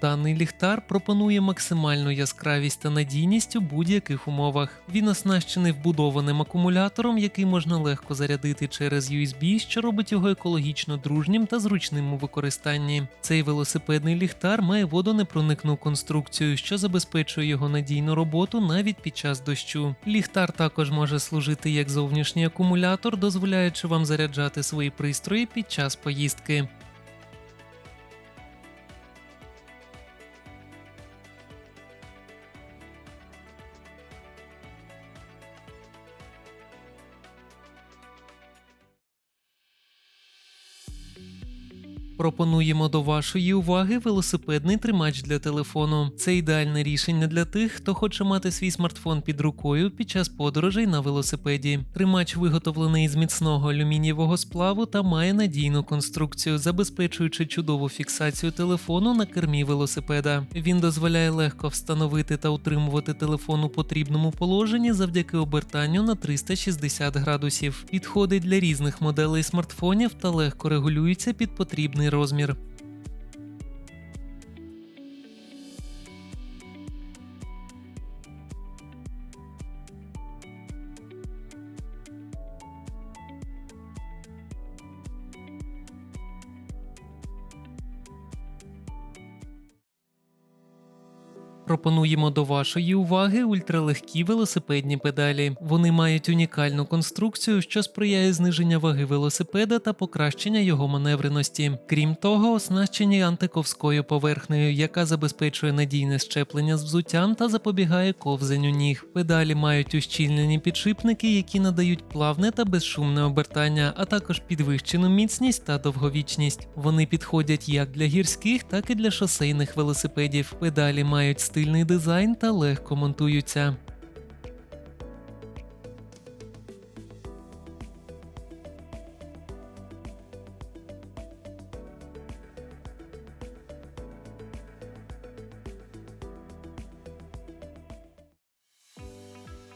Даний ліхтар пропонує максимальну яскравість та надійність у будь-яких умовах. Він оснащений вбудованим акумулятором, який можна легко зарядити через USB, що робить його екологічно дружнім та зручним у використанні. Цей велосипедний ліхтар має водонепроникну конструкцію, що забезпечує його надійну роботу навіть під час дощу. Ліхтар також може служити як зовнішній акумулятор, дозволяючи вам заряджати свої пристрої під час поїздки. Пропонуємо до вашої уваги велосипедний тримач для телефону. Це ідеальне рішення для тих, хто хоче мати свій смартфон під рукою під час подорожей на велосипеді. Тримач виготовлений з міцного алюмінієвого сплаву та має надійну конструкцію, забезпечуючи чудову фіксацію телефону на кермі велосипеда. Він дозволяє легко встановити та утримувати телефон у потрібному положенні завдяки обертанню на 360 градусів. Підходить для різних моделей смартфонів та легко регулюється під потрібний розмір. Пропонуємо до вашої уваги ультралегкі велосипедні педалі. Вони мають унікальну конструкцію, що сприяє зниження ваги велосипеда та покращення його маневреності. Крім того, оснащені антиковською поверхнею, яка забезпечує надійне щеплення з взуттям та запобігає ковзанню ніг. Педалі мають ущільнені підшипники, які надають плавне та безшумне обертання, а також підвищену міцність та довговічність. Вони підходять як для гірських, так і для шосейних велосипедів. Педалі мають стильний дизайн та легко монтуються.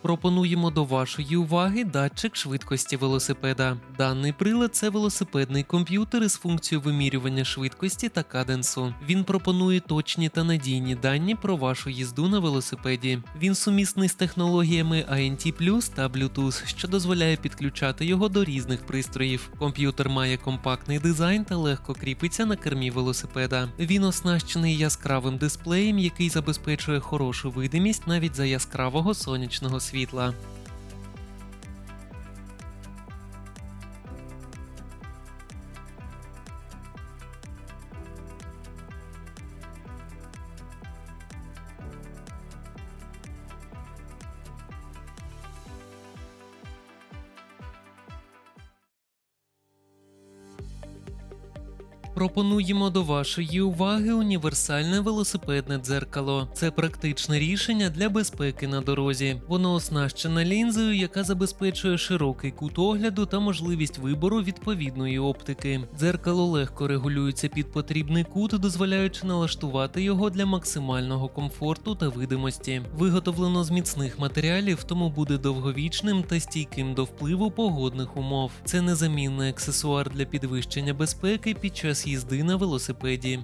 Пропонуємо до вашої уваги датчик швидкості велосипеда. Даний прилад це велосипедний комп'ютер із функцією вимірювання швидкості та каденсу. Він пропонує точні та надійні дані про вашу їзду на велосипеді. Він сумісний з технологіями ANT та Bluetooth, що дозволяє підключати його до різних пристроїв. Комп'ютер має компактний дизайн та легко кріпиться на кермі велосипеда. Він оснащений яскравим дисплеєм, який забезпечує хорошу видимість навіть за яскравого сонячного світла. Пропонуємо до вашої уваги універсальне велосипедне дзеркало. Це практичне рішення для безпеки на дорозі. Воно оснащене лінзою, яка забезпечує широкий кут огляду та можливість вибору відповідної оптики. Дзеркало легко регулюється під потрібний кут, дозволяючи налаштувати його для максимального комфорту та видимості. Виготовлено з міцних матеріалів, тому буде довговічним та стійким до впливу погодних умов. Це незамінний аксесуар для підвищення безпеки під час їзди на велосипеді.